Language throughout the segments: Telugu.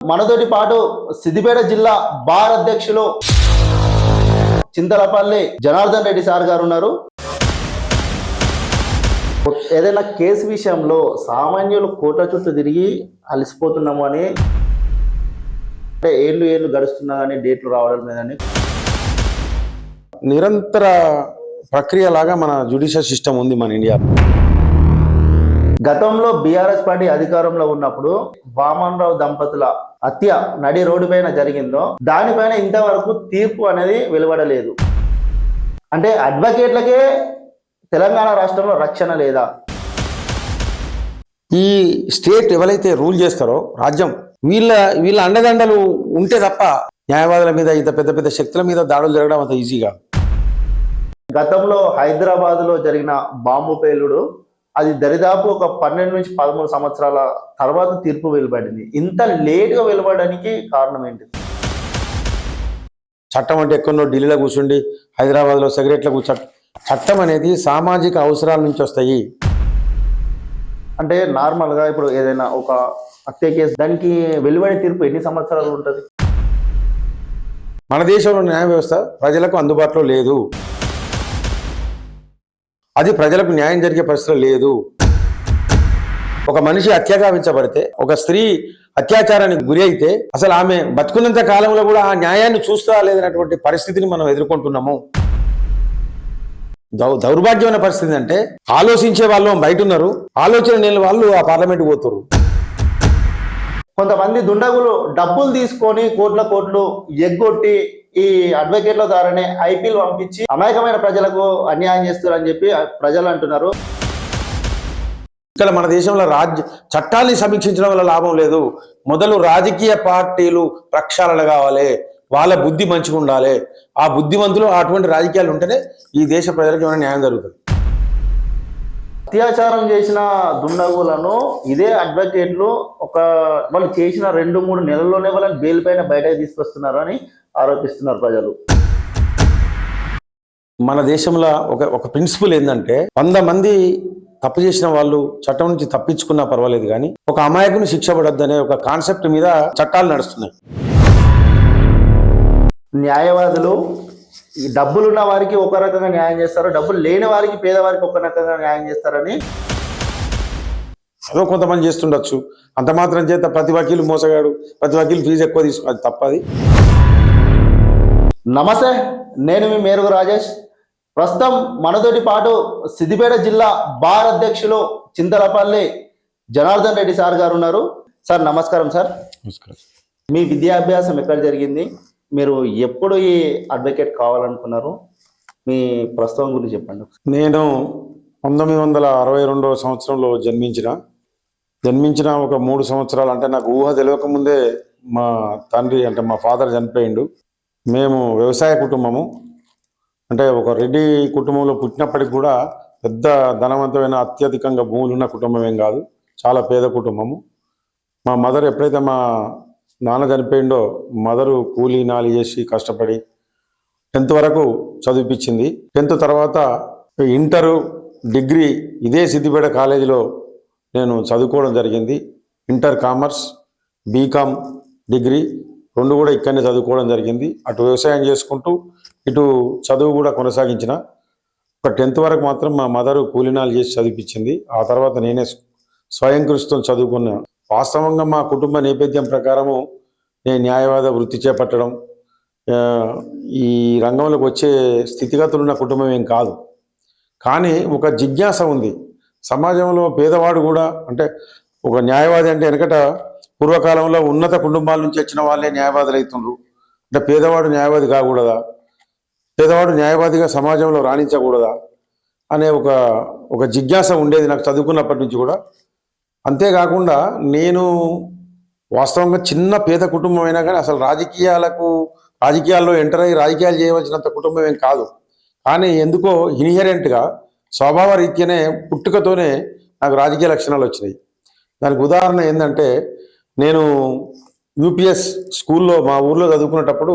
మనతోటి పాటు సిద్దిపేట జిల్లా బార్ అధ్యక్షులు చింతలపల్లి జనార్దన్ రెడ్డి సార్ గారు ఉన్నారు. ఏదైనా కేసు విషయంలో సామాన్యులు కోట్ల చుట్టూ తిరిగి అలసిపోతున్నాము అని అంటే ఏళ్ళు ఏళ్ళు గడుస్తున్నా కానీ డేట్లు రావడం లేదని. నిరంతర ప్రక్రియ లాగా మన జ్యుడిషియల్ సిస్టమ్ ఉంది మన ఇండియాలో. గతంలో బీఆర్ఎస్ పార్టీ అధికారంలో ఉన్నప్పుడు వామన్ రావు దంపతుల హత్య నడి రోడ్డు పైన జరిగిందో దానిపైన ఇంతవరకు తీర్పు అనేది వెలువడలేదు. అంటే అడ్వకేట్లకే తెలంగాణ రాష్ట్రంలో రక్షణ లేదా? ఈ స్టేట్ ఎవరైతే రూల్ చేస్తారో రాజ్యం వీళ్ళ వీళ్ళ అండదండలు ఉంటే తప్ప న్యాయవాదుల మీద ఇంత పెద్ద పెద్ద శక్తుల మీద దాడులు జరగడం అంత ఈజీగా గతంలో హైదరాబాద్లో జరిగిన బాంబు పేలుడు అది దరిదాపు ఒక పన్నెండు నుంచి పదమూడు సంవత్సరాల తర్వాత తీర్పు వెలువడింది. ఇంత లేట్గా వెలువడడానికి కారణం ఏంటి? చట్టం అంటే ఎక్కడో ఢిల్లీలో కూర్చుండి హైదరాబాద్లో సిగరెట్ల కూర్చో చట్టం అనేది సామాజిక అవసరాల నుంచి వస్తాయి. అంటే నార్మల్గా ఇప్పుడు ఏదైనా ఒక హత్య కేసు దానికి వెలువడే తీర్పు ఎన్ని సంవత్సరాలు ఉంటుంది? మన దేశంలో న్యాయ వ్యవస్థ ప్రజలకు అందుబాటులో లేదు. అది ప్రజలకు న్యాయం జరిగే పరిస్థితి లేదు. ఒక మనిషి అత్యాగామించబడితే ఒక స్త్రీ అత్యాచారానికి గురి అయితే అసలు ఆమె బతుకున్నంత కాలంలో కూడా ఆ న్యాయాన్ని చూస్తా లేదన్నటువంటి పరిస్థితిని మనం ఎదుర్కొంటున్నాము. దౌ దౌర్భాగ్యమైన పరిస్థితి అంటే ఆలోచించే వాళ్ళు బయట ఉన్నారు ఆలోచన లేని వాళ్ళు ఆ పార్లమెంట్ పోతున్నారు కొంతమంది దుండగులు డబ్బులు తీసుకొని కోట్ల కోట్లు ఎగ్గొట్టి ఈ అడ్వకేట్ల ద్వారానే ఐపీఎల్ పంపించి అమాయకమైన ప్రజలకు అన్యాయం చేస్తారని చెప్పి ప్రజలు అంటున్నారు. ఇక్కడ మన దేశంలో రాజ్య చట్టాన్ని సమీక్షించడం వల్ల లాభం లేదు. మొదలు రాజకీయ పార్టీలు ప్రక్షాళన కావాలి. వాళ్ళ బుద్ధి మంచిగా ఉండాలి. ఆ బుద్ధిమంతులు అటువంటి రాజకీయాలు ఉంటేనే ఈ దేశ ప్రజలకు ఏమైనా న్యాయం జరుగుతుంది. అత్యాచారం చేసిన దుండగులను ఇదే అడ్వకేట్లు ఒక వాళ్ళు చేసిన రెండు మూడు నెలల్లోనే వాళ్ళని బెయిల్ పైన బయటకు తీసుకొస్తున్నారు అని ఆరోపిస్తున్నారు ప్రజలు. మన దేశంలో ఒక ఒక ప్రిన్సిపల్ ఏంటంటే వంద మంది తప్పు చేసిన వాళ్ళు చట్టం నుంచి తప్పించుకున్నా పర్వాలేదు కానీ ఒక అమాయకుని శిక్ష పడద్దు అనే ఒక కాన్సెప్ట్ మీద చట్టాలు నడుస్తున్నాయి. న్యాయవాదులు ఈ డబ్బులున్న వారికి ఒక రకంగా న్యాయం చేస్తారు డబ్బులు లేని వారికి పేదవారికి ఒక రకంగా న్యాయం చేస్తారని. అదో కొంతమంది చేస్తుండొచ్చు. అంత మాత్రం చేత ప్రతి వకీలు మోసగాడు ప్రతి వకీలు ఫీజు ఎక్కువ తీసుకు అది తప్పది. నమస్తే నేను మీ మేరుగు రాజేష్. ప్రస్తుతం మనతోటి పాటు సిద్దిపేట జిల్లా బార్ అధ్యక్షులు చింతలపల్లి జనార్దన్ రెడ్డి సార్ గారు ఉన్నారు. సార్ నమస్కారం సార్. మీ విద్యాభ్యాసం ఎక్కడ జరిగింది? మీరు ఎప్పుడు ఈ అడ్వకేట్ కావాలనుకున్నారు? మీ ప్రస్తుతం గురించి చెప్పండి. నేను పంతొమ్మిది వందల అరవై రెండవ సంవత్సరంలో జన్మించిన జన్మించిన ఒక మూడు సంవత్సరాలు అంటే నాకు ఊహ తెలియక ముందే మా తండ్రి అంటే మా ఫాదర్ చనిపోయిండు. మేము వ్యవసాయ కుటుంబము. అంటే ఒక రెడ్డి కుటుంబంలో పుట్టినప్పటికి కూడా పెద్ద ధనవంతమైన అత్యధికంగా భూములు ఉన్న కుటుంబం ఏం కాదు. చాలా పేద కుటుంబము. మా మదర్ ఎప్పుడైతే మా నాన్న చనిపోయిండో మదరు కూలీ నాలి చేసి కష్టపడి టెన్త్ వరకు చదివిపించింది. టెన్త్ తర్వాత ఇంటరు డిగ్రీ ఇదే సిద్దిపేట కాలేజీలో నేను చదువుకోవడం జరిగింది. ఇంటర్ కామర్స్ బీకామ్ డిగ్రీ రెండు కూడా ఇక్కడనే చదువుకోవడం జరిగింది. అటు వ్యవసాయం చేసుకుంటూ ఇటు చదువు కూడా కొనసాగించిన. ఒక టెన్త్ వరకు మాత్రం మా మదరు కూలినాలు చేసి చదివిపించింది. ఆ తర్వాత నేనే స్వయం కృషితో చదువుకున్నా. వాస్తవంగా మా కుటుంబ నేపథ్యం ప్రకారము నేను న్యాయవాద వృత్తి చేపట్టడం ఈ రంగంలోకి వచ్చే స్థితిగతులు ఉన్న కుటుంబం ఏం కాదు. కానీ ఒక జిజ్ఞాస ఉంది. సమాజంలో పేదవాడు కూడా అంటే ఒక న్యాయవాది అంటే వెనకట పూర్వకాలంలో ఉన్నత కుటుంబాల నుంచి వచ్చిన వాళ్ళే న్యాయవాదులు అవుతుండ్రు. అంటే పేదవాడు న్యాయవాది కాకూడదా? పేదవాడు న్యాయవాదిగా సమాజంలో రాణించకూడదా? అనే ఒక ఒక జిజ్ఞాస ఉండేది నాకు చదువుకున్నప్పటి నుంచి కూడా. అంతేకాకుండా నేను వాస్తవంగా చిన్న పేద కుటుంబం అయినా కానీ అసలు రాజకీయాలకు రాజకీయాల్లో ఎంటర్ అయ్యి రాజకీయాలు చేయవలసినంత కుటుంబం ఏం కాదు. కానీ ఎందుకో ఇన్హెరెంట్గా స్వభావ రీత్యానే పుట్టుకతోనే నాకు రాజకీయ లక్షణాలు వచ్చినాయి. దానికి ఉదాహరణ ఏంటంటే నేను యూపీఎస్ స్కూల్లో మా ఊర్లో చదువుకునేటప్పుడు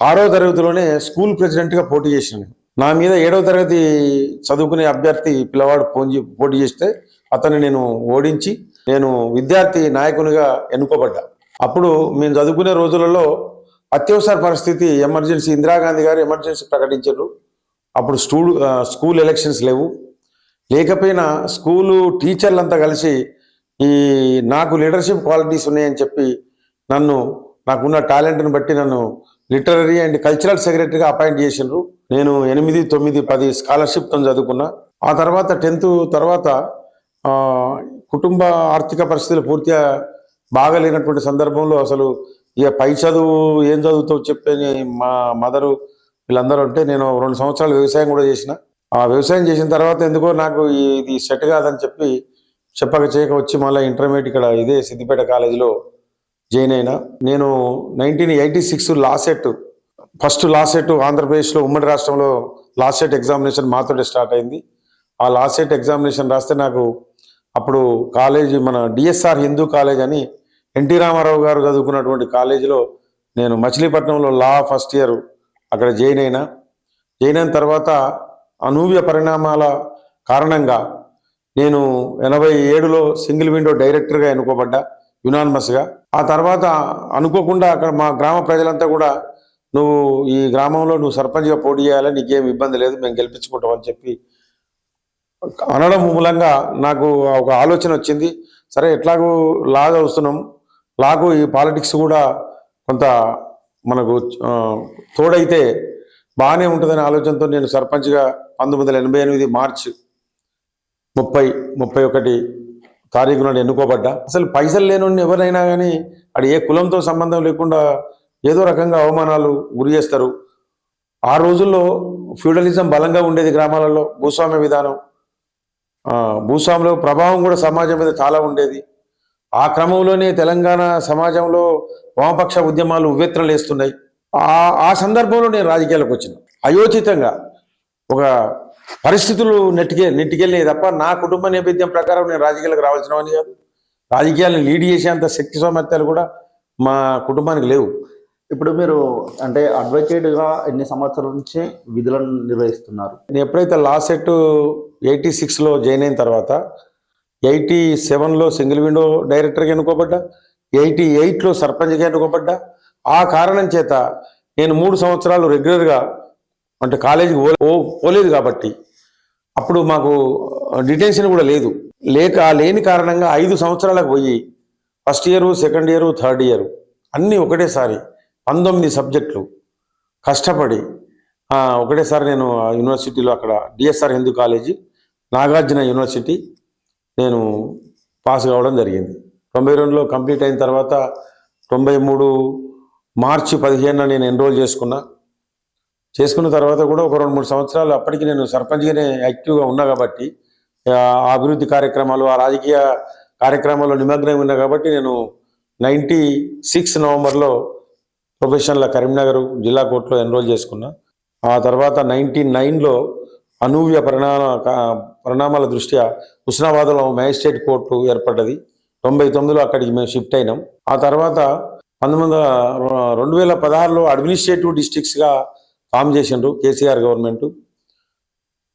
ఆరో తరగతిలోనే స్కూల్ ప్రెసిడెంట్గా పోటీ చేసిన నా మీద ఏడవ తరగతి చదువుకునే అభ్యర్థి పిల్లవాడు ఫోన్ పోటీ చేస్తే అతన్ని నేను ఓడించి నేను విద్యార్థి నాయకునిగా ఎన్నుకోబడ్డా. అప్పుడు మేము చదువుకునే రోజులలో అత్యవసర పరిస్థితి ఎమర్జెన్సీ ఇందిరాగాంధీ గారు ఎమర్జెన్సీ ప్రకటించారు. అప్పుడు స్కూల్ స్కూల్ ఎలక్షన్స్ లేవు. లేకపోయినా స్కూలు టీచర్లంతా కలిసి ఈ నాకు లీడర్షిప్ క్వాలిటీస్ ఉన్నాయని చెప్పి నన్ను నాకున్న టాలెంట్ని బట్టి నన్ను లిటరరీ అండ్ కల్చరల్ సెక్రటరీగా అపాయింట్ చేసిండ్రు. నేను ఎనిమిది తొమ్మిది పది స్కాలర్షిప్తో చదువుకున్నా. ఆ తర్వాత టెన్త్ తర్వాత కుటుంబ ఆర్థిక పరిస్థితులు పూర్తిగా బాగలేనటువంటి సందర్భంలో అసలు ఇక పై చదువు ఏం చదువుతావు చెప్పని మా మదరు వీళ్ళందరూ ఉంటే నేను రెండు సంవత్సరాలు వ్యవసాయం కూడా చేసిన. ఆ వ్యవసాయం చేసిన తర్వాత ఎందుకో నాకు ఇది సెట్ కాదని చెప్పి చెప్పక చేయక వచ్చి మళ్ళీ ఇంటర్మీడియట్ ఇక్కడ ఇదే సిద్దిపేట కాలేజీలో జాయిన్ అయినా. నేను nineteen eighty six LAWCET first LAWCET ఆంధ్రప్రదేశ్లో ఉమ్మడి రాష్ట్రంలో లాసెట్ ఎగ్జామినేషన్ మాతోటే స్టార్ట్ అయింది. ఆ లాసెట్ ఎగ్జామినేషన్ రాస్తే నాకు అప్పుడు కాలేజీ మన డిఎస్ఆర్ హిందూ కాలేజ్ అని ఎన్టీ రామారావు గారు చదువుకున్నటువంటి కాలేజీలో నేను మచిలీపట్నంలో లా ఫస్ట్ ఇయర్ అక్కడ జాయిన్ అయినా. జాయిన్ అయిన తర్వాత అనూవ్య పరిణామాల కారణంగా నేను ఎనభై ఏడులో సింగిల్ విండో డైరెక్టర్గా ఎన్నుకోబడ్డా యునానిమస్గా ఆ తర్వాత అనుకోకుండా అక్కడ మా గ్రామ ప్రజలంతా కూడా నువ్వు ఈ గ్రామంలో నువ్వు సర్పంచ్గా పోటీ చేయాలని నీకేం ఇబ్బంది లేదు మేము గెలిపించుకుంటాం అని చెప్పి అనడం మూలంగా నాకు ఒక ఆలోచన వచ్చింది. సరే ఎట్లాగూ లా చదువుతున్నాం. లాకు ఈ పాలిటిక్స్ కూడా కొంత మనకు తోడైతే బాగానే ఉంటుందనే ఆలోచనతో నేను సర్పంచ్గా పంతొమ్మిది వందల ఎనభై ఎనిమిది మార్చ్ ముప్పై ముప్పై ఒకటి తారీఖు నాడు ఎన్నుకోబడ్డా. అసలు పైసలు లేని ఎవరైనా కానీ అది ఏ కులంతో సంబంధం లేకుండా ఏదో రకంగా అవమానాలు గురి చేస్తారు. ఆ రోజుల్లో ఫ్యూడలిజం బలంగా ఉండేది గ్రామాలలో భూస్వామ్య విధానం. భూస్వాముల ప్రభావం కూడా సమాజం మీద చాలా ఉండేది. ఆ క్రమంలోనే తెలంగాణ సమాజంలో వామపక్ష ఉద్యమాలు ఉవ్వెత్తులు వేస్తున్నాయి. ఆ ఆ సందర్భంలో నేను రాజకీయాలకు వచ్చిన. అయోచితంగా ఒక పరిస్థితులు నెట్టికే నెట్టికెళ్ళినాయి తప్ప నా కుటుంబ నేపథ్యం ప్రకారం నేను రాజకీయాలకు రావాల్సిన వాడిని కాదు. రాజకీయాలను లీడ్ చేసేంత శక్తి సామర్థ్యాలు కూడా మా కుటుంబానికి లేవు. ఇప్పుడు మీరు అంటే అడ్వకేట్గా ఎన్ని సంవత్సరాల నుంచి విధులను నిర్వహిస్తున్నారు? నేను ఎప్పుడైతే లా సెట్ ఎయిటీ సిక్స్లో జాయిన్ అయిన తర్వాత ఎయిటీ సెవెన్లో సింగిల్ విండో డైరెక్టర్గా ఎన్నుకోబడ్డా ఎయిటీ ఎయిట్లో సర్పంచ్గా ఎన్నుకోబడ్డా ఆ కారణం చేత నేను మూడు సంవత్సరాలు రెగ్యులర్గా అంటే కాలేజీకి పో- పోలేదు కాబట్టి. అప్పుడు మాకు డిటెన్షన్ కూడా లేదు. లేక లేని కారణంగా ఐదు సంవత్సరాలకు పోయి first year second year third year అన్నీ ఒకటేసారి పంతొమ్మిది సబ్జెక్టులు. కష్టపడి ఒకటేసారి నేను ఆ యూనివర్సిటీలో అక్కడ DSR Hindu college Nagarjuna university నేను పాస్ కావడం జరిగింది. తొంభై రెండులో కంప్లీట్ అయిన తర్వాత తొంభై మూడు మార్చి పదిహేనున నేను ఎన్రోల్ చేసుకున్నా. చేసుకున్న తర్వాత కూడా ఒక రెండు మూడు సంవత్సరాలు అప్పటికి నేను సర్పంచ్గానే యాక్టివ్గా ఉన్నా కాబట్టి ఆ అభివృద్ధి కార్యక్రమాలు ఆ రాజకీయ కార్యక్రమాల్లో నిమగ్నం ఉన్నా కాబట్టి నేను నైంటీ సిక్స్ నవంబర్లో ప్రొఫెషనల్ కరీంనగర్ జిల్లా కోర్టులో ఎన్రోల్ చేసుకున్నా. ఆ తర్వాత నైన్టీ నైన్లో అనూహ్య పరిణామ పరిణామాల దృష్ట్యా హుస్నాబాద్లో మ్యాజిస్ట్రేట్ కోర్టు ఏర్పడ్డది. తొంభై తొమ్మిదిలో అక్కడికి మేము షిఫ్ట్ అయినాం. ఆ తర్వాత పంతొమ్మిది వందల రెండు వేల పదహారులో అడ్మినిస్ట్రేటివ్ డిస్ట్రిక్ట్స్గా ఫామ్ చేసిండ్రు కేసీఆర్ గవర్నమెంట్.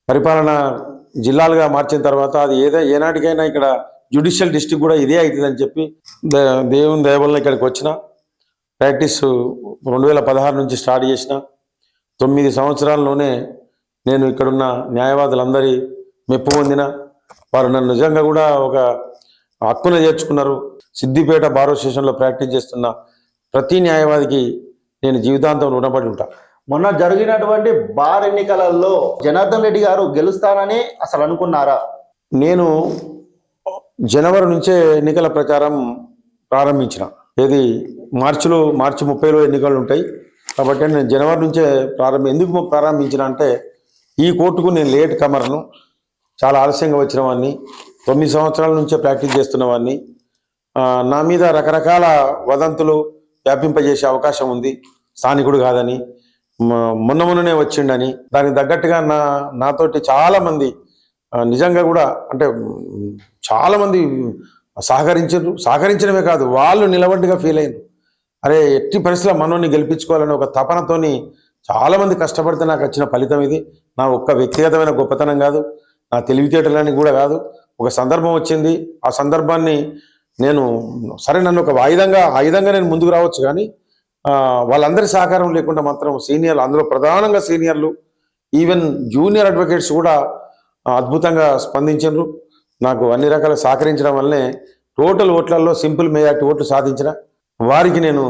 పరిపాలన జిల్లాలుగా మార్చిన తర్వాత అది ఏదో ఏనాటికైనా ఇక్కడ జ్యుడిషియల్ డిస్టిక్ కూడా ఇదే అవుతుందని చెప్పి దే- దేవుని దయ ఇక్కడికి వచ్చిన. ప్రాక్టీస్ రెండు వేల పదహారు నుంచి స్టార్ట్ చేసిన. తొమ్మిది సంవత్సరాల్లోనే నేను ఇక్కడున్న న్యాయవాదులందరి మెప్పు పొందిన. వారు నన్ను నిజంగా కూడా ఒక హక్కున చేర్చుకున్నారు. సిద్దిపేట బారో స్టేషన్లో ప్రాక్టీస్ చేస్తున్న ప్రతి న్యాయవాదికి నేను జీవితాంతం రుణపడి ఉంటా. మొన్న జరిగినటువంటి బార్ ఎన్నికలలో జనార్దన్ రెడ్డి గారు గెలుస్తానని అసలు అనుకున్నారా? నేను జనవరి నుంచే ఎన్నికల ప్రచారం ప్రారంభించిన. ఏది మార్చిలో మార్చి ముప్పైలో ఎన్నికలు ఉంటాయి. కాబట్టి నేను జనవరి నుంచే ప్రారంభం ఎందుకు ప్రారంభించిన అంటే ఈ కోర్టుకు నేను లేట్ కమర్ను. చాలా ఆలస్యంగా వచ్చిన వాడిని. తొమ్మిది సంవత్సరాల నుంచే ప్రాక్టీస్ చేస్తున్న వాడిని. నా మీద రకరకాల వదంతులు వ్యాపింపజేసే అవకాశం ఉంది. స్థానికుడు కాదని మొన్న మొన్ననే వచ్చిండని దానికి తగ్గట్టుగా నా నాతోటి చాలా మంది నిజంగా కూడా అంటే చాలామంది చాలా మంది సహకరించారు సహకరించడమే కాదు వాళ్ళు నిలబడ్డగా ఫీల్ అయింది అరే ఎట్టి పరిస్థితుల్లో మనోని గెలిపించుకోవాలని ఒక తపనతోని చాలామంది కష్టపడితే నాకు వచ్చిన ఫలితం ఇది. నా ఒక్క వ్యక్తిగతమైన గొప్పతనం కాదు నా తెలివితేటలని కూడా కాదు. ఒక సందర్భం వచ్చింది ఆ సందర్భాన్ని నేను సరే నన్ను ఒక ఆయుధంగా ఆయుధంగా నేను ముందుకు రావచ్చు కానీ వాళ్ళందరి సహకారం లేకుండా మాత్రం సీనియర్లు అందులో ప్రధానంగా సీనియర్లు ఈవెన్ జూనియర్ అడ్వకేట్స్ కూడా అద్భుతంగా స్పందించారు నాకు అన్ని రకాల సహకరించడం వల్లనే టోటల్ ఓట్లలో సింపుల్ మేజార్టీ ఓట్లు సాధించిన వారికి నేను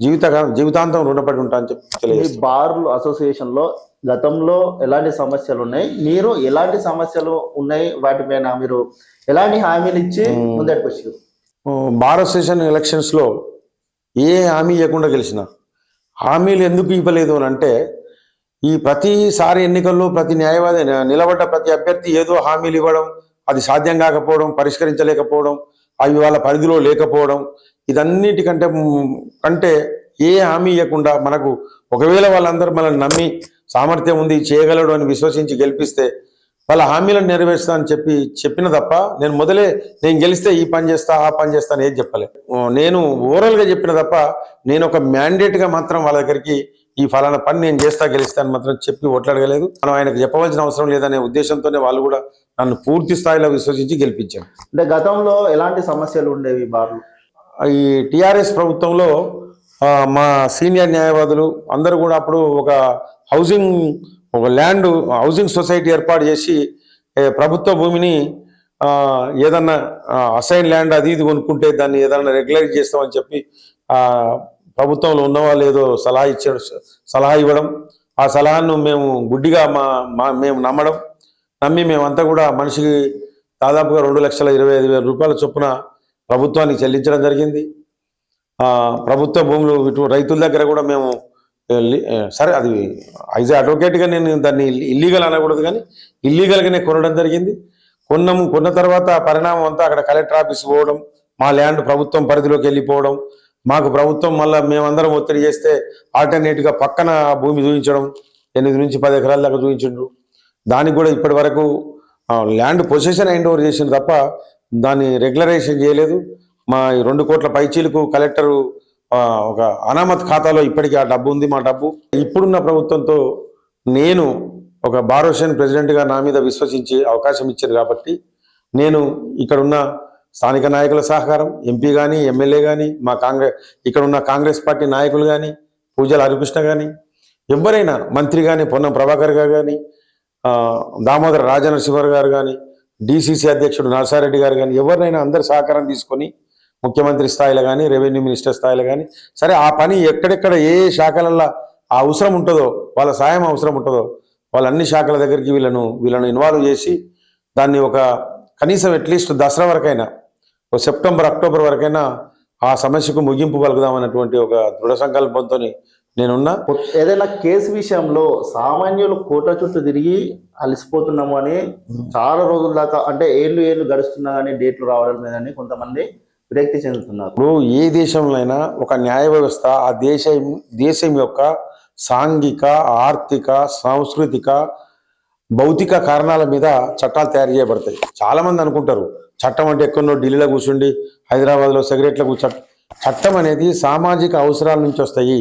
జీవిత జీవితాంతం రుణపడి ఉంటా అని చెప్పి బార్లు అసోసియేషన్లో గతంలో ఎలాంటి సమస్యలు ఉన్నాయి? మీరు ఎలాంటి సమస్యలు ఉన్నాయి? వాటిపైన మీరు ఎలాంటి హామీలు ఇచ్చి. ముందటికి వచ్చారు భారత స్టేషన్ ఎలక్షన్స్లో ఏ హామీ ఇవ్వకుండా గెలిచిన. హామీలు ఎందుకు ఇవ్వలేదు అని అంటే ఈ ప్రతిసారి ఎన్నికల్లో ప్రతి న్యాయవాది నిలబడ్డ ప్రతి అభ్యర్థి ఏదో హామీలు ఇవ్వడం అది సాధ్యం కాకపోవడం పరిష్కరించలేకపోవడం అవి వాళ్ళ పరిధిలో లేకపోవడం ఇదన్నిటికంటే కంటే ఏ హామీ ఇవ్వకుండా మనకు ఒకవేళ వాళ్ళందరూ మనల్ని నమ్మి సామర్థ్యం ఉంది చేయగలడు అని విశ్వసించి గెలిపిస్తే వాళ్ళ హామీలను నెరవేరుస్తా అని చెప్పి చెప్పిన తప్ప నేను మొదలే నేను గెలిస్తే ఈ పని చేస్తా ఆ పని చేస్తా అని ఏది చెప్పలే నేను ఓవరాల్గా చెప్పిన తప్ప నేను ఒక మ్యాండేట్గా మాత్రం వాళ్ళ దగ్గరికి ఈ ఫలానా పని నేను చేస్తా గెలిస్తా అని మాత్రం చెప్పి ఓట్లాడగలేదు మనం ఆయనకు చెప్పవలసిన అవసరం లేదనే ఉద్దేశంతోనే వాళ్ళు కూడా నన్ను పూర్తి స్థాయిలో విశ్వసించి గెలిపించారు. అంటే గతంలో ఎలాంటి సమస్యలు ఉండేవి బార్లు ఈ టిఆర్ఎస్ ప్రభుత్వంలో మా సీనియర్ న్యాయవాదులు అందరూ కూడా అప్పుడు ఒక హౌసింగ్ ఒక ల్యాండ్ హౌసింగ్ సొసైటీ ఏర్పాటు చేసి ప్రభుత్వ భూమిని ఏదన్నా అసైన్ ల్యాండ్ అది ఇది కొనుక్కుంటే దాన్ని ఏదన్నా రెగ్యులైజ్ చేస్తామని చెప్పి ప్రభుత్వంలో ఉన్న వాళ్ళు ఏదో సలహా ఇచ్చే సలహా ఇవ్వడం. ఆ సలహాను మేము గుడ్డిగా మా మా మేము నమ్మడం. నమ్మి మేమంతా కూడా మనిషికి దాదాపుగా రెండు లక్షల ఇరవై ఐదు వేల రూపాయల చొప్పున ప్రభుత్వానికి చెల్లించడం జరిగింది. ప్రభుత్వ భూములు ఇటు రైతుల దగ్గర కూడా మేము సరే అది యాజ్ అడ్వకేట్గా నేను దాన్ని ఇల్లీగల్ అనకూడదు కానీ ఇల్లీగల్గానే కొనడం జరిగింది. కొన్నాము కొన్న తర్వాత పరిణామం అంతా అక్కడ కలెక్టర్ ఆఫీస్ పోవడం మా ల్యాండ్ ప్రభుత్వం పరిధిలోకి వెళ్ళిపోవడం మాకు ప్రభుత్వం మళ్ళీ మేమందరం ఒత్తిడి చేస్తే ఆల్టర్నేట్గా పక్కన భూమి చూపించడం ఎనిమిది నుంచి పది ఎకరాల దాకా చూపించిండ్రు. దానికి కూడా ఇప్పటి వరకు ల్యాండ్ పొజిషన్ హ్యాండ్ ఓవర్ చేసింది తప్ప దాన్ని రెగ్యులరైజేషన్ చేయలేదు. మా ఈ రెండు కోట్ల పైచీలకు కలెక్టరు ఒక అనామత్ ఖాతాలో ఇప్పటికీ ఆ డబ్బు ఉంది మా డబ్బు. ఇప్పుడున్న ప్రభుత్వంతో నేను ఒక బారోషన్ ప్రెసిడెంట్గా నా మీద విశ్వసించి అవకాశం ఇచ్చారు కాబట్టి నేను ఇక్కడున్న స్థానిక నాయకుల సహకారం ఎంపీ కానీ ఎమ్మెల్యే కానీ మా కాంగ్రెస్ ఇక్కడ ఉన్న కాంగ్రెస్ పార్టీ నాయకులు కానీ పూజల హరికృష్ణ కానీ ఎవరైనా మంత్రి కానీ పొన్నం ప్రభాకర్ గారు కానీ దామోదర రాజనరసింహర్ గారు కానీ డిసిసి అధ్యక్షుడు నరసారెడ్డి గారు కానీ ఎవరినైనా అందరి సహకారం తీసుకొని ముఖ్యమంత్రి స్థాయిలో కానీ రెవెన్యూ మినిస్టర్ స్థాయిలో కానీ సరే ఆ పని ఎక్కడెక్కడ ఏ శాఖలల్లో ఆ అవసరం ఉంటుందో వాళ్ళ సాయం అవసరం ఉంటుందో వాళ్ళ అన్ని శాఖల దగ్గరికి వీళ్ళను వీళ్ళను ఇన్వాల్వ్ చేసి దాన్ని ఒక కనీసం అట్లీస్ట్ దసరా వరకైనా ఒక సెప్టెంబర్ అక్టోబర్ వరకైనా ఆ సమస్యకు ముగింపు పలుకుదామన్నటువంటి ఒక దృఢ సంకల్పంతో నేనున్నా. ఏదైనా కేసు విషయంలో సామాన్యులు కోట్ల చుట్టూ తిరిగి అలసిపోతున్నాము అని చాలా రోజుల దాకా అంటే ఏళ్ళు ఏళ్ళు గడుస్తున్నా కానీ డేట్లు రావడం లేదని కొంతమంది విరక్తి చెందుతున్నారు. ఇప్పుడు ఏ దేశంలో అయినా ఒక న్యాయ వ్యవస్థ ఆ దేశం దేశం యొక్క సాంఘిక ఆర్థిక సాంస్కృతిక భౌతిక కారణాల మీద చట్టాలు తయారు చేయబడతాయి. చాలామంది అనుకుంటారు చట్టం అంటే ఎక్కడో ఢిల్లీలో కూర్చుండి హైదరాబాద్లో సిగరెట్లో కూర్చో చట్టం అనేది సామాజిక అవసరాల నుంచి వస్తాయి.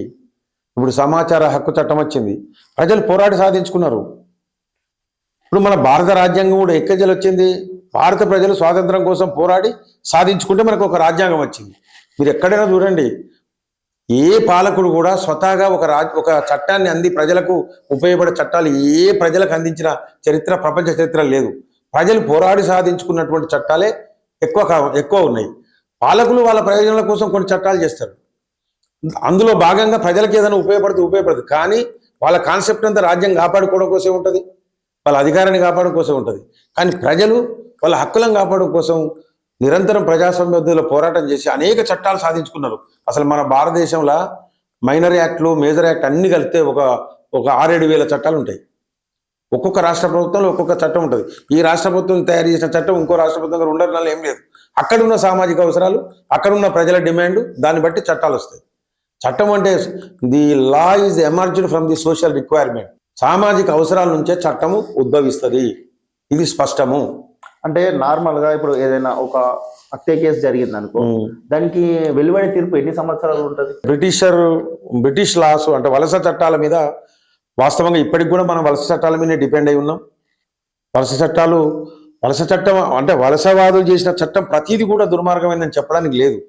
ఇప్పుడు సమాచార హక్కు చట్టం వచ్చింది. ప్రజలు పోరాడి సాధించుకున్నారు. ఇప్పుడు మన భారత రాజ్యాంగం కూడా ఎక్కజలు వచ్చింది? భారత ప్రజలు స్వాతంత్రం కోసం పోరాడి సాధించుకుంటే మనకు ఒక రాజ్యాంగం వచ్చింది. మీరు ఎక్కడైనా చూడండి ఏ పాలకుడు కూడా స్వతహాగా ఒక రా ఒక చట్టాన్ని అంది ప్రజలకు ఉపయోగపడే చట్టాలు ఏ ప్రజలకు అందించిన చరిత్ర ప్రపంచ చరిత్ర లేదు. ప్రజలు పోరాడి సాధించుకున్నటువంటి చట్టాలే ఎక్కువ ఎక్కువ ఉన్నాయి. పాలకులు వాళ్ళ ప్రయోజనాల కోసం కొన్ని చట్టాలు చేస్తారు. అందులో భాగంగా ప్రజలకు ఏదైనా ఉపయోగపడితే ఉపయోగపడదు. కానీ వాళ్ళ కాన్సెప్ట్ అంతా రాజ్యం కాపాడుకోవడం కోసే ఉంటుంది. వాళ్ళ అధికారాన్ని కాపాడడం ఉంటుంది. కానీ ప్రజలు వాళ్ళ హక్కులను కాపాడడం కోసం నిరంతరం ప్రజాస్వామ్యంలో పోరాటం చేసి అనేక చట్టాలు సాధించుకున్నారు. అసలు మన భారతదేశంలో మైనర్ యాక్ట్లు మేజర్ యాక్ట్ అన్ని కలిపితే ఒక ఒక ఆరేడు వేల చట్టాలు ఉంటాయి. ఒక్కొక్క రాష్ట్ర ప్రభుత్వంలో ఒక్కొక్క చట్టం ఉంటుంది. ఈ రాష్ట్ర ప్రభుత్వం తయారు చేసిన చట్టం ఇంకో రాష్ట్ర ప్రభుత్వం దగ్గర ఉండడం ఏం లేదు. అక్కడ ఉన్న సామాజిక అవసరాలు అక్కడ ఉన్న ప్రజల డిమాండ్ దాన్ని బట్టి చట్టాలు వస్తాయి. చట్టం అంటే the law is emerged from the social requirement. సామాజిక అవసరాల నుంచే చట్టము ఉద్భవిస్తుంది. ఇది స్పష్టము. అంటే నార్మల్గా ఇప్పుడు ఏదైనా ఒక హత్య కేసు జరిగింది అనుకో దానికి వెలువడే తీర్పు ఎన్ని సంవత్సరాలు ఉంటుంది? బ్రిటిషర్ బ్రిటిష్ లాస్ అంటే వలస చట్టాల మీద వాస్తవంగా ఇప్పటికి కూడా మనం వలస చట్టాల మీద డిపెండ్ అయి ఉన్నాం. వలస చట్టాలు వలస చట్టం అంటే వలసవాదులు చేసిన చట్టం ప్రతిదీ కూడా దుర్మార్గమైందని చెప్పడానికి లేదు.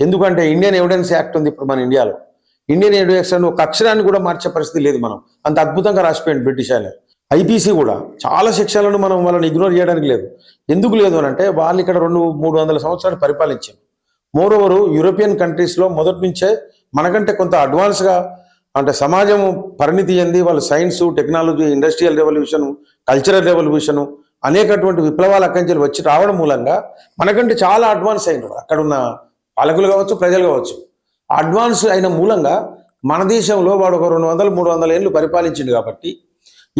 ఎందుకంటే ఇండియన్ ఎవిడెన్స్ యాక్ట్ ఉంది ఇప్పుడు మన ఇండియాలో ఇండియన్ ఎవిడెన్స్ అని ఒక అక్షరాన్ని కూడా మార్చే పరిస్థితి లేదు మనం. అంత అద్భుతంగా రాసిపోయింది బ్రిటిష్ ఆయన. ఐపీసీ కూడా చాలా శిక్షలను మనం వాళ్ళని ఇగ్నోర్ చేయడానికి లేదు. ఎందుకు లేదు అని అంటే వాళ్ళు ఇక్కడ రెండు మూడు వందల సంవత్సరాలు పరిపాలించారు. మోర్ ఓవర్ యూరోపియన్ కంట్రీస్లో మొదటి నుంచే మనకంటే కొంత అడ్వాన్స్గా అంటే సమాజం పరిణితి చెంది వాళ్ళు science technology industrial revolution cultural revolution అనేకటువంటి విప్లవాల అక్కడి వచ్చి రావడం మూలంగా మనకంటే చాలా అడ్వాన్స్ అయినారు అక్కడ ఉన్న పాలకులు కావచ్చు ప్రజలు కావచ్చు. అడ్వాన్స్ అయిన మూలంగా మన దేశంలో వాడు ఒక రెండు వందలు మూడు వందల ఏళ్ళు పరిపాలించిండు కాబట్టి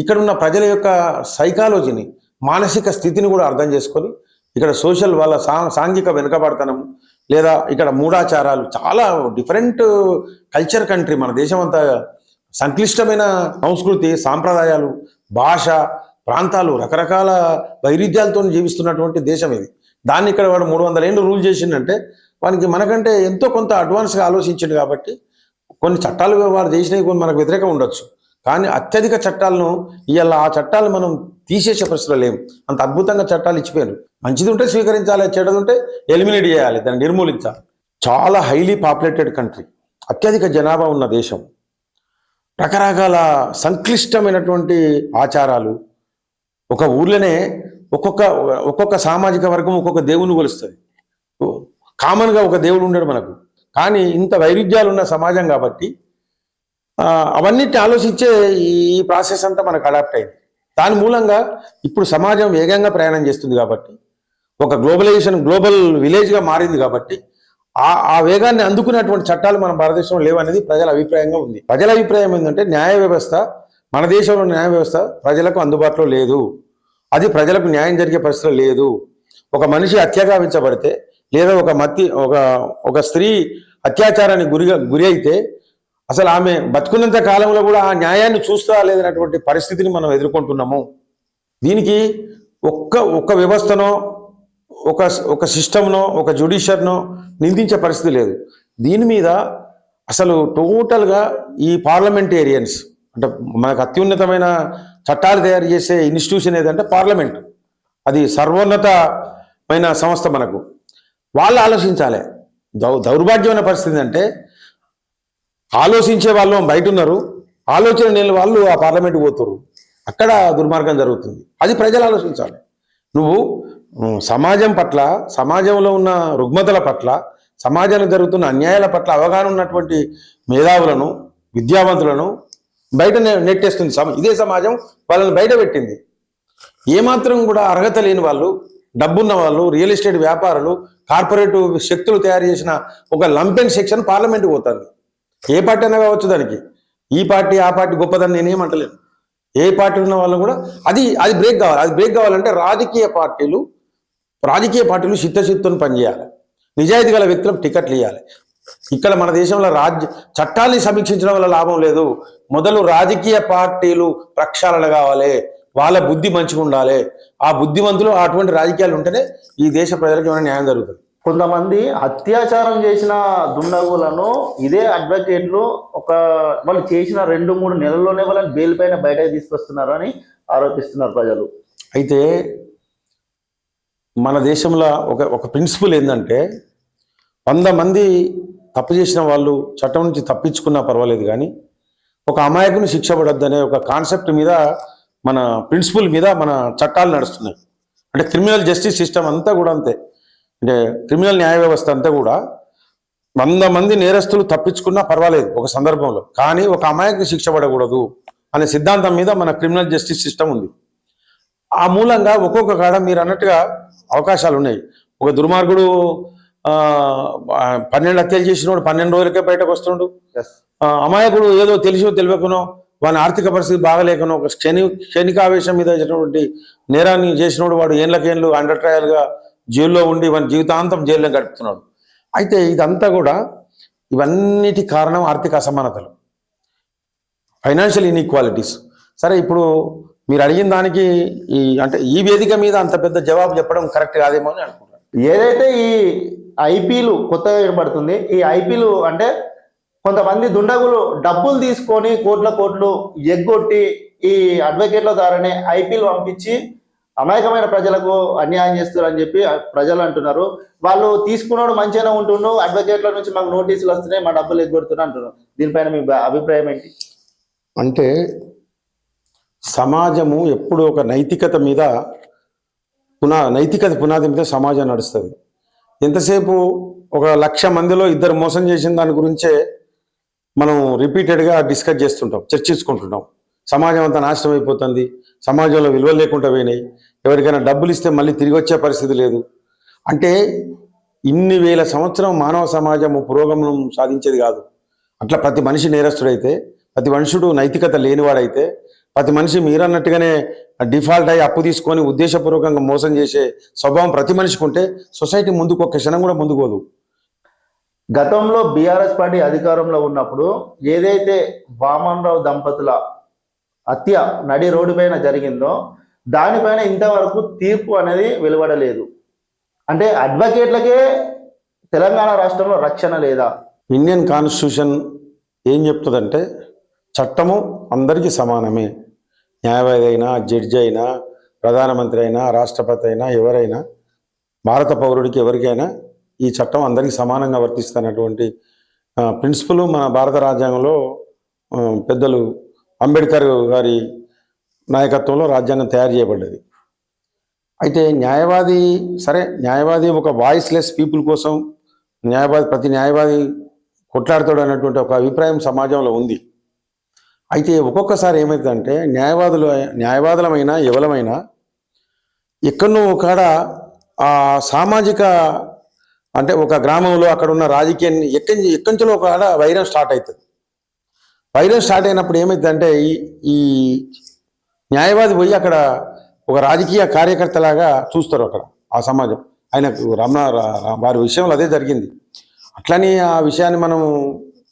ఇక్కడ ఉన్న ప్రజల యొక్క సైకాలజీని మానసిక స్థితిని కూడా అర్థం చేసుకొని ఇక్కడ సోషల్ వాళ్ళ సా సాంఘిక వెనుకబడతనం లేదా ఇక్కడ మూఢాచారాలు చాలా డిఫరెంట్ కల్చర్ కంట్రీ మన దేశం అంతా సంక్లిష్టమైన సంస్కృతి సాంప్రదాయాలు భాష ప్రాంతాలు రకరకాల వైరుధ్యాలతో జీవిస్తున్నటువంటి దేశం ఇది. దాన్ని ఇక్కడ వాడు మూడు వందల ఏళ్ళు రూల్ చేసిండంటే వానికి మనకంటే ఎంతో కొంత అడ్వాన్స్గా ఆలోచించిండు కాబట్టి కొన్ని చట్టాలు వారు చేసినవి కొన్ని మనకు వ్యతిరేకం ఉండొచ్చు. కానీ అత్యధిక చట్టాలను ఇవాళ ఆ చట్టాలు మనం తీసేసే పరిస్థితులు లేవు. అంత అద్భుతంగా చట్టాలు ఇచ్చిపోయారు. మంచిది ఉంటే స్వీకరించాలి చెడ్డది ఉంటే ఎలిమినేట్ చేయాలి దాన్ని నిర్మూలించాలి. చాలా హైలీ పాపులేటెడ్ కంట్రీ అత్యధిక జనాభా ఉన్న దేశం. రకరకాల సంక్లిష్టమైనటువంటి ఆచారాలు. ఒక ఊర్లోనే ఒక్కొక్క ఒక్కొక్క సామాజిక వర్గం ఒక్కొక్క దేవుని కొలుస్తుంది. కామన్గా ఒక దేవుడు ఉండడు మనకు. కానీ ఇంత వైరుధ్యాలు ఉన్న సమాజం కాబట్టి ఆ, ఆలోచించే ఈ ప్రాసెస్ అంతా మనకు అడాప్ట్ అయింది. దాని మూలంగా ఇప్పుడు సమాజం వేగంగా ప్రయాణం చేస్తుంది కాబట్టి ఒక గ్లోబలైజేషన్ గ్లోబల్ విలేజ్గా మారింది కాబట్టి ఆ ఆ వేగాన్ని అందుకునేటువంటి చట్టాలు మన భారతదేశంలో లేవనేది ప్రజల అభిప్రాయంగా ఉంది. ప్రజల అభిప్రాయం ఏంటంటే న్యాయ వ్యవస్థ మన దేశంలో న్యాయ వ్యవస్థ ప్రజలకు అందుబాటులో లేదు. అది ప్రజలకు న్యాయం జరిగే పరిస్థితిలో లేదు. ఒక మనిషి అత్యాగామించబడితే లేదా ఒక మత్తి ఒక ఒక స్త్రీ అత్యాచారానికి గురిగా గురి అయితే అసలు ఆమె బతుకున్నంత కాలంలో కూడా ఆ న్యాయాన్ని చూస్తా లేదనేటువంటి పరిస్థితిని మనం ఎదుర్కొంటున్నాము. దీనికి ఒక్క ఒక్క వ్యవస్థనో ఒక ఒక సిస్టమ్నో ఒక జ్యుడిషియర్నో నిందించే పరిస్థితి లేదు. దీని మీద అసలు టోటల్గా ఈ పార్లమెంటేరియన్స్ అంటే మనకు అత్యున్నతమైన చట్టాలు తయారు చేసే ఇన్స్టిట్యూషన్ ఏదంటే పార్లమెంట్. అది సర్వోన్నతమైన సంస్థ మనకు. వాళ్ళు ఆలోచించాలి. దౌ దౌర్భాగ్యమైన పరిస్థితి అంటే ఆలోచించే వాళ్ళు బయట ఉన్నారు ఆలోచన లేని వాళ్ళు ఆ పార్లమెంట్కి పోతారు అక్కడ దుర్మార్గం జరుగుతుంది. అది ప్రజలు ఆలోచించాలి. నువ్వు సమాజం పట్ల సమాజంలో ఉన్న రుగ్మతల పట్ల సమాజంలో జరుగుతున్న అన్యాయాల పట్ల అవగాహన ఉన్నటువంటి మేధావులను విద్యావంతులను బయట నెట్టేస్తుంది ఇదే సమాజం వాళ్ళని బయట పెట్టింది. ఏమాత్రం కూడా అర్హత లేని వాళ్ళు డబ్బున్న వాళ్ళు రియల్ ఎస్టేట్ వ్యాపారులు కార్పొరేటివ్ శక్తులు తయారు చేసిన ఒక లంపెన్ సెక్షన్ పార్లమెంట్కి పోతుంది. ఏ పార్టీ అయినా కావచ్చు దానికి. ఈ పార్టీ ఆ పార్టీ గొప్పదని నేనేమంటలేను ఏ పార్టీ ఉన్న వాళ్ళు కూడా అది అది బ్రేక్ కావాలి. అది బ్రేక్ కావాలంటే రాజకీయ పార్టీలు రాజకీయ పార్టీలు చిత్తశుద్ధితో పనిచేయాలి. నిజాయితీ గల వ్యక్తులకు టికెట్లు ఇవ్వాలి ఇక్కడ మన దేశంలో రాజ్య చట్టాన్ని సమీక్షించడం వల్ల లాభం లేదు. మొదలు రాజకీయ పార్టీలు ప్రక్షాళన కావాలి. వాళ్ళ బుద్ధి మంచిగా ఉండాలి ఆ బుద్ధిమంతులు అటువంటి రాజకీయాలు ఉంటేనే ఈ దేశ ప్రజలకు ఏమైనా న్యాయం జరుగుతుంది. కొంతమంది అత్యాచారం చేసిన దుండగులను ఇదే అడ్వకేట్లు ఒక వాళ్ళు చేసిన రెండు మూడు నెలల్లోనే వాళ్ళని బెయిల్ పైన బయటకు తీసుకొస్తున్నారు అని ఆరోపిస్తున్నారు ప్రజలు. అయితే మన దేశంలో ఒక ఒక ప్రిన్సిపల్ ఏంటంటే వంద మంది తప్పు చేసిన వాళ్ళు చట్టం నుంచి తప్పించుకున్నా పర్వాలేదు కానీ ఒక అమాయకుని శిక్ష పడొద్దనే ఒక కాన్సెప్ట్ మీద మన ప్రిన్సిపల్ మీద మన చట్టాలు నడుస్తున్నాయి. అంటే క్రిమినల్ జస్టిస్ సిస్టమ్ అంతా కూడా అంతే. అంటే క్రిమినల్ న్యాయ వ్యవస్థ అంతా కూడా వంద మంది నేరస్తులు తప్పించుకున్నా పర్వాలేదు ఒక సందర్భంలో. కానీ ఒక అమాయకుని శిక్ష పడకూడదు అనే సిద్ధాంతం మీద మన క్రిమినల్ జస్టిస్ సిస్టమ్ ఉంది. ఆ మూలంగా ఒక్కొక్క కాడ మీరు అన్నట్టుగా అవకాశాలు ఉన్నాయి. ఒక దుర్మార్గుడు పన్నెండు హత్యలు చేసినోడు పన్నెండు రోజులకే బయటకు వస్తుండు. అమాయకుడు ఏదో తెలిసో తెలియకనో వాని ఆర్థిక పరిస్థితి బాగలేకనో ఒక క్షణి క్షణికావేశం మీద చేసినటువంటి నేరాన్ని చేసినోడు వాడు ఏళ్ళకేళ్ళు అండర్ ట్రయల్గా జైల్లో ఉండి ఇవన్నీ జీవితాంతం జైల్లో గడుపుతున్నాడు. అయితే ఇదంతా కూడా ఇవన్నిటి కారణం ఆర్థిక అసమానతలు. Financial inequalities. సరే ఇప్పుడు మీరు అడిగిన దానికి ఈ అంటే ఈ వేదిక మీద అంత పెద్ద జవాబు చెప్పడం కరెక్ట్ కాదేమో అని అనుకుంటున్నాను. ఏదైతే ఈ ఐపీలు కొత్తగా ఏర్పడుతుంది ఈ ఐపీలు అంటే కొంతమంది దుండగులు డబ్బులు తీసుకొని కోట్ల కోట్లు ఎగ్గొట్టి ఈ అడ్వకేట్ల ద్వారానే ఐపీలు పంపించి అమాయకమైన ప్రజలకు అన్యాయం చేస్తారు అని చెప్పి ప్రజలు అంటున్నారు. వాళ్ళు తీసుకున్నాడు మంచిగానే ఉంటుండు అడ్వకేట్ల నుంచి మాకు నోటీసులు వస్తున్నాయి మా డబ్బులు ఎగ్గొడుతున్నా అంటున్నారు. దీనిపైన మీ అభిప్రాయం ఏంటి? అంటే సమాజము ఎప్పుడు ఒక నైతికత మీద పునా నైతికత పునాది మీద సమాజం నడుస్తుంది. ఎంతసేపు ఒక లక్ష మందిలో ఇద్దరు మోసం చేసిన దాని గురించే మనం రిపీటెడ్గా డిస్కస్ చేస్తుంటాం చర్చించుకుంటుంటాం సమాజం అంతా నాశనం అయిపోతుంది సమాజంలో విలువలు లేకుండా పోయినాయి. ఎవరికైనా డబ్బులు ఇస్తే మళ్ళీ తిరిగి వచ్చే పరిస్థితి లేదు. అంటే ఇన్ని వేల సంవత్సరం మానవ సమాజము పురోగమనం సాధించేది కాదు. అట్లా ప్రతి మనిషి నేరస్తుడైతే ప్రతి మనుషుడు నైతికత లేనివాడైతే ప్రతి మనిషి మీరన్నట్టుగానే డిఫాల్ట్ అయ్యి అప్పు తీసుకొని ఉద్దేశపూర్వకంగా మోసం చేసే స్వభావం ప్రతి మనిషికి ఉంటే సొసైటీ ముందుకు ఒక్క క్షణం కూడా ముందుకోదు గతంలో బీఆర్ఎస్ పార్టీ అధికారంలో ఉన్నప్పుడు ఏదైతే వామన్ రావు దంపతుల హత్య నడి రోడ్డు పైన జరిగిందో దానిపైన ఇంతవరకు తీర్పు అనేది వెలువడలేదు. అంటే అడ్వకేట్లకే తెలంగాణ రాష్ట్రంలో రక్షణ లేదా? ఇండియన్ కాన్స్టిట్యూషన్ ఏం చెప్తుందంటే చట్టము అందరికీ సమానమే. న్యాయవాది అయినా జడ్జి అయినా ప్రధానమంత్రి అయినా రాష్ట్రపతి అయినా ఎవరైనా భారత పౌరుడికి ఎవరికైనా ఈ చట్టం అందరికీ సమానంగా వర్తిస్తున్నటువంటి ప్రిన్సిపల్ మన భారత రాజ్యాంగంలో పెద్దలు అంబేద్కర్ గారి నాయకత్వంలో రాజ్యాంగం తయారు చేయబడ్డది. అయితే న్యాయవాది సరే న్యాయవాది ఒక వాయిస్లెస్ పీపుల్ కోసం న్యాయవాది ప్రతి న్యాయవాది కొట్లాడతాడు అన్నటువంటి ఒక అభిప్రాయం సమాజంలో ఉంది. అయితే ఒక్కొక్కసారి ఏమవుతుందంటే న్యాయవాదులు న్యాయవాదులమైనా ఎవలమైనా ఎక్కడో కాడ ఆ సామాజిక అంటే ఒక గ్రామంలో అక్కడ ఉన్న రాజకీయాన్ని ఎక్కడి ఎక్కంచులో ఒక ఆడ వైరం స్టార్ట్ అవుతుంది వైరం స్టార్ట్ అయినప్పుడు ఏమైందంటే ఈ ఈ న్యాయవాది పోయి అక్కడ ఒక రాజకీయ కార్యకర్తలాగా చూస్తారు అక్కడ ఆ సమాజం. ఆయనకు రమణ వారి విషయంలో అదే జరిగింది. అట్లని ఆ విషయాన్ని మనం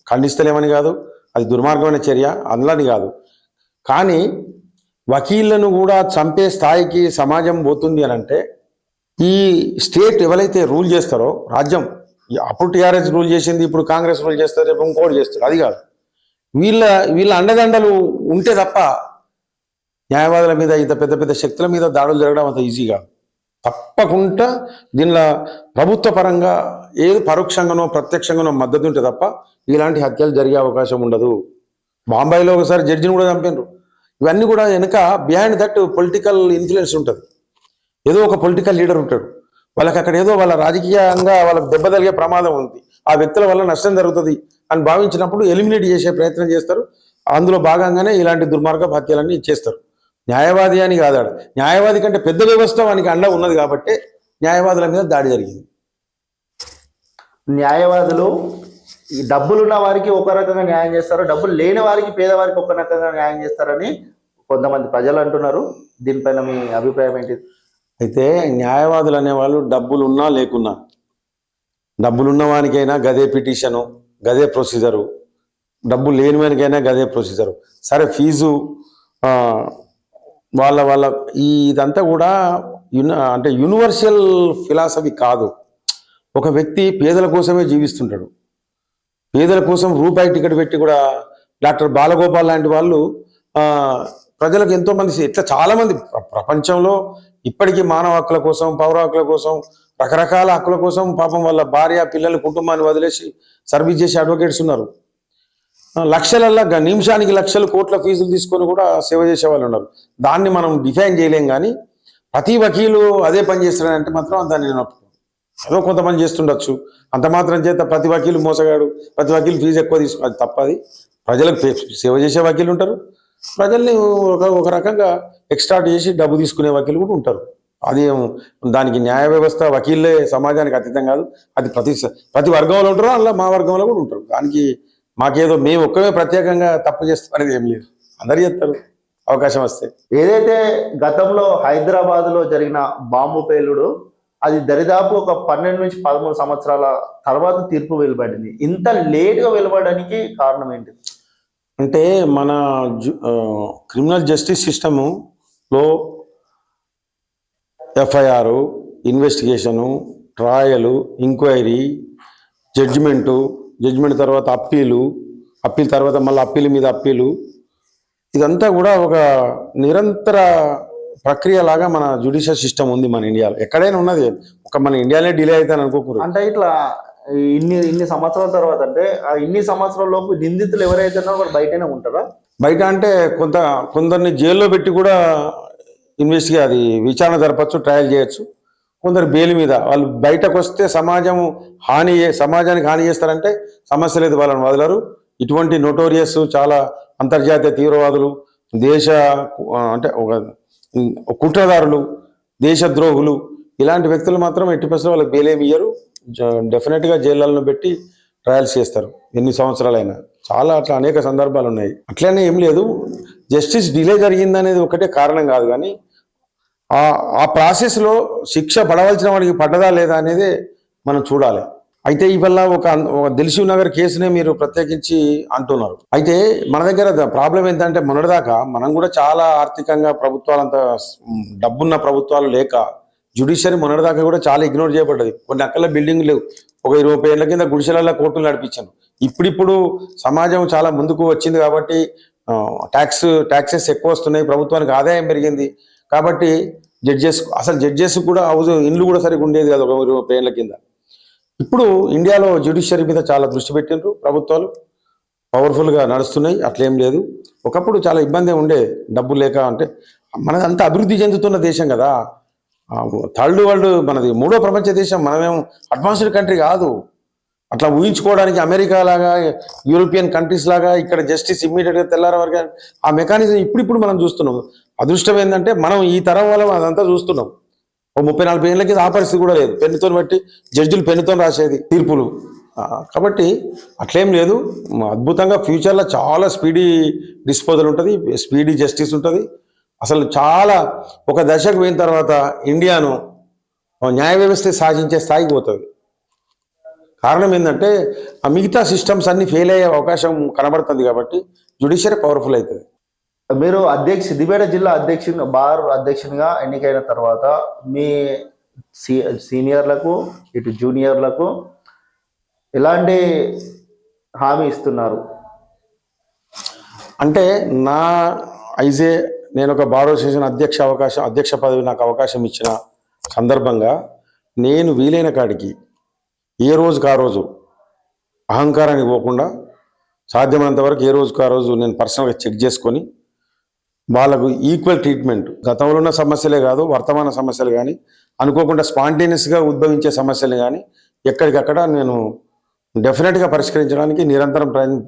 ఖండిస్తలేమని కాదు అది దుర్మార్గమైన చర్య అందులోని కాదు. కానీ వకీళ్ళను కూడా చంపే స్థాయికి సమాజం పోతుంది అని అంటే ఈ స్టేట్ ఎవరైతే రూల్ చేస్తారో రాజ్యం అప్పుడు టీఆర్ఎస్ రూల్ చేసింది ఇప్పుడు కాంగ్రెస్ రూల్ చేస్తారు రేపు ఇంకోటి చేస్తారు అది కాదు. వీళ్ళ వీళ్ళ అండదండలు ఉంటే తప్ప న్యాయవాదుల మీద ఇంత పెద్ద పెద్ద శక్తుల మీద దాడులు జరగడం అంత ఈజీ కాదు. తప్పకుండా దీనిలో ప్రభుత్వ పరంగా ఏది పరోక్షంగానో ప్రత్యక్షంగానో మద్దతు ఉంటే తప్ప ఇలాంటి హత్యలు జరిగే అవకాశం ఉండదు. బాంబాయిలో ఒకసారి జడ్జిని కూడా చంపారు ఇవన్నీ కూడా వెనుక బిహైండ్ దట్ పొలిటికల్ ఇన్ఫ్లుయెన్స్ ఉంటుంది. ఏదో ఒక పొలిటికల్ లీడర్ ఉంటాడు. వాళ్ళకి అక్కడ ఏదో వాళ్ళ రాజకీయంగా వాళ్ళకి దెబ్బ తగిలే ప్రమాదం ఉంది. ఆ వ్యక్తుల వల్ల నష్టం జరుగుతుంది అని భావించినప్పుడు ఎలిమినేట్ చేసే ప్రయత్నం చేస్తారు. అందులో భాగంగానే ఇలాంటి దుర్మార్గ హత్యలన్నీ చేస్తారు. న్యాయవాది అని కాదాడు న్యాయవాది కంటే పెద్ద వ్యవస్థ వానికి అండ ఉన్నది కాబట్టి న్యాయవాదుల మీద దాడి జరిగింది. న్యాయవాదులు ఈ డబ్బులున్న వారికి ఒక రకంగా న్యాయం చేస్తారు డబ్బులు లేని వారికి పేదవారికి ఒక రకంగా న్యాయం చేస్తారని కొంతమంది ప్రజలు అంటున్నారు. దీనిపైన మీ అభిప్రాయం ఏంటి? అయితే న్యాయవాదులు అనేవాళ్ళు డబ్బులు ఉన్నా లేకున్నా డబ్బులున్న వానికైనా గదే పిటిషను గదే ప్రొసీజరు డబ్బు లేని వానికైనా గదే ప్రొసీజరు. సరే ఫీజు వాళ్ళ వాళ్ళ ఈ ఇదంతా కూడా యూని అంటే యూనివర్సల్ ఫిలాసఫీ కాదు. ఒక వ్యక్తి పేదల కోసమే జీవిస్తుంటాడు. పేదల కోసం రూపాయి టికెట్ పెట్టి కూడా డాక్టర్ బాలగోపాల్ లాంటి వాళ్ళు ప్రజలకు ఎంతోమంది ఇట్లా చాలామంది ప్ర- ప్రపంచంలో ఇప్పటికీ మానవ హక్కుల కోసం పౌర హక్కుల కోసం రకరకాల హక్కుల కోసం పాపం వాళ్ళ భార్య పిల్లలు కుటుంబాన్ని వదిలేసి సర్వీస్ చేసే అడ్వకేట్స్ ఉన్నారు. లక్షలల్లా గ- నిమిషానికి లక్షలు కోట్ల ఫీజులు తీసుకొని కూడా సేవ చేసే వాళ్ళు ఉన్నారు. దాన్ని మనం డిఫైన్ చేయలేం కానీ ప్రతి వకీలు అదే పని చేస్తున్నాడంటే మాత్రం దాన్ని నేను ఒప్పుకోను. ఏదో కొంతమంది చేస్తుండొచ్చు. అంత మాత్రం చేత ప్రతి వకీలు మోసగాడు ప్రతి వకీలు ఫీజు ఎక్కువ తీసుకు అది తప్పది. ప్రజలకు సేవ చేసే వకీలు ఉంటారు. ప్రజల్ని ఒక ఒక రకంగా ఎక్స్ట్రాట్ చేసి డబ్బు తీసుకునే వకీలు కూడా ఉంటారు. అది దానికి న్యాయ వ్యవస్థ వకీళ్ళే సమాజానికి అతీతం కాదు. అది ప్రతి ప్రతి వర్గంలో ఉంటారు అలా మా వర్గంలో కూడా ఉంటారు. దానికి మాకేదో మేము ఒక్కమే ప్రత్యేకంగా తప్పు చేస్తాం అనేది ఏం లేదు. అందరు చేస్తారు. అవకాశం వస్తే. ఏదైతే గతంలో హైదరాబాద్లో జరిగిన బాంబు పేలుడు అది దరిదాపు ఒక పన్నెండు నుంచి పదమూడు సంవత్సరాల తర్వాత తీర్పు వెలువడింది. ఇంత లేట్గా వెలువడడానికి కారణం ఏంటి? అంటే మన criminal justice సిస్టములో FIR investigation trial enquiry judgement judgement తర్వాత అప్పీలు అప్పీల్ తర్వాత మళ్ళీ అప్పీల్ మీద అప్పీలు. ఇదంతా కూడా ఒక నిరంతర ప్రక్రియ లాగా మన జ్యుడిషియల్ సిస్టమ్ ఉంది మన ఇండియాలో. ఎక్కడైనా ఉన్నది. ఒక మన ఇండియాలో డిలే అవుతాను అనుకోకూడదు. అంటే ఇట్లా ఇన్ని ఇన్ని సంవత్సరాల తర్వాత అంటే ఆ ఇన్ని సంవత్సరాల లోపు నిందితులు ఎవరైతే ఉన్నారో వాళ్ళు బయటనే ఉంటారా? బయట అంటే కొంత కొందరిని జైల్లో పెట్టి కూడా ఇన్వెస్టిగే అది విచారణ జరపచ్చు ట్రయల్ చేయొచ్చు. కొందరు బెయిల్ మీద వాళ్ళు బయటకు వస్తే సమాజం హాని సమాజానికి హాని చేస్తారంటే సమస్య లేదు వాళ్ళని వదలరు. ఇటువంటి నోటోరియస్ చాలా అంతర్జాతీయ తీవ్రవాదులు దేశ అంటే ఒక కుట్రదారులు దేశద్రోహులు ఇలాంటి వ్యక్తులు మాత్రం ఎట్టి పరిస్థితుల్లో వాళ్ళకి బెయిల్ ఇయ్యరు. డెఫినెట్గా జైళ్ళలో పెట్టి ట్రయల్స్ చేస్తారు ఎన్ని సంవత్సరాలైనా. చాలా అట్లా అనేక సందర్భాలు ఉన్నాయి అట్లనే ఏం లేదు. జస్టిస్ డిలే జరిగిందనేది ఒకటే కారణం కాదు కానీ ఆ ఆ ప్రాసెస్లో శిక్ష పడవలసిన వాడికి పడ్డదా లేదా అనేది మనం చూడాలి. అయితే ఇవల్ల ఒక ఒక నగర్ కేసునే మీరు ప్రత్యేకించి అంటున్నారు. అయితే మన దగ్గర ప్రాబ్లం ఏంటంటే మొన్నటిదాకా మనం కూడా చాలా ఆర్థికంగా ప్రభుత్వాలంత డబ్బున్న ప్రభుత్వాలు లేక జ్యుడిషియరీ మొన్నటిదాకా కూడా చాలా ఇగ్నోర్ చేయబడ్డది. కొన్ని అక్కల బిల్డింగ్ లేవు. ఒక ఇరవై ముప్పై ఏళ్ళ కింద గుడిసెలలో కోర్టులు నడిపించాను ఇప్పుడిప్పుడు సమాజం చాలా ముందుకు వచ్చింది కాబట్టి ట్యాక్స్ ట్యాక్సెస్ ఎక్కువ వస్తున్నాయి. ప్రభుత్వానికి ఆదాయం పెరిగింది. కాబట్టి జడ్జెస్ అసలు జడ్జెస్ కూడా హౌస్ ఇండ్లు కూడా సరిగ్గా ఉండేది కదా ఒక ఇరవై ఏళ్ళ కింద. ఇప్పుడు ఇండియాలో జ్యుడిషియరీ మీద చాలా దృష్టి పెట్టిండ్రు ప్రభుత్వాలు. పవర్ఫుల్గా నడుస్తున్నాయి అట్లేం లేదు. ఒకప్పుడు చాలా ఇబ్బంది ఉండే డబ్బు లేక అంటే మనదంతా అభివృద్ధి చెందుతున్న దేశం కదా. థర్డ్ వరల్డ్ మనది మూడో ప్రపంచ దేశం మనమేం అడ్వాన్స్డ్ కంట్రీ కాదు. అట్లా ఊహించుకోవడానికి అమెరికా లాగా యూరోపియన్ కంట్రీస్ లాగా ఇక్కడ జస్టిస్ ఇమ్మీడియట్గా తెల్లారే వరకు ఆ మెకానిజం ఇప్పుడిప్పుడు మనం చూస్తున్నాం. అదృష్టం ఏంటంటే మనం ఈ తరం వల్ల అదంతా చూస్తున్నాం. ఓ ముప్పై నలభై ఏళ్ళ కింద ఆ పరిస్థితి కూడా లేదు. పెన్నుతో బట్టి జడ్జిలు పెన్నుతో రాసేది తీర్పులు. కాబట్టి అట్లేం లేదు. అద్భుతంగా ఫ్యూచర్లో చాలా స్పీడీ డిస్పోజల్ ఉంటుంది స్పీడీ జస్టిస్ ఉంటుంది. అసలు చాలా ఒక దశకు పోయిన తర్వాత ఇండియాను న్యాయ వ్యవస్థ సాధించే స్థాయికి పోతుంది. కారణం ఏంటంటే ఆ మిగతా సిస్టమ్స్ అన్ని ఫెయిల్ అయ్యే అవకాశం కనబడుతుంది కాబట్టి జుడిషియరీ పవర్ఫుల్ అవుతుంది. మీరు అధ్యక్ష సిద్దిపేట జిల్లా అధ్యక్షుని బార్ అధ్యక్షునిగా ఎన్నికైన తర్వాత మీ సీ సీనియర్లకు ఇటు జూనియర్లకు ఎలాంటి హామీ ఇస్తున్నారు? అంటే నా ఐజే నేను ఒక బార్ అసోసియేషన్ అధ్యక్ష అవకాశం అధ్యక్ష పదవి నాకు అవకాశం ఇచ్చిన సందర్భంగా నేను వీలైన కాడికి ఏ రోజుకు ఆ రోజు? అహంకారానికి పోకుండా సాధ్యమైనంత వరకు ఏ రోజుకు ఆ రోజు నేను పర్సనల్గా చెక్ చేసుకొని వాళ్ళకు ఈక్వల్ ట్రీట్మెంట్ గతంలో ఉన్న సమస్యలే కాదు వర్తమాన సమస్యలు కానీ అనుకోకుండా స్పాంటేనియస్గా ఉద్భవించే సమస్యలు కానీ ఎక్కడికక్కడ నేను డెఫినెట్గా పరిష్కరించడానికి నిరంతరం ప్రయత్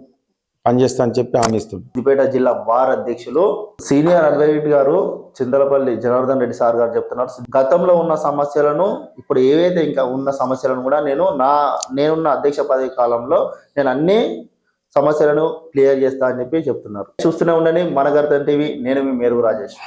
పనిచేస్తా అని చెప్పి హామీ ఇస్తున్నాను సిద్దిపేట జిల్లా వార్ అధ్యక్షులు సీనియర్ అడ్వకేట్ గారు చింతలపల్లి జనార్దన్ రెడ్డి సార్ గారు చెప్తున్నారు. గతంలో ఉన్న సమస్యలను ఇప్పుడు ఏవైతే ఇంకా ఉన్న సమస్యలను కూడా నేను నా నేనున్న అధ్యక్ష పదవి కాలంలో నేను అన్ని సమస్యలను క్లియర్ చేస్తా అని చెప్పి చెప్తున్నారు. చూస్తూనే ఉండండి మన గర్తన్ టీవీ నేను మీ మేరుగు రాజేష్.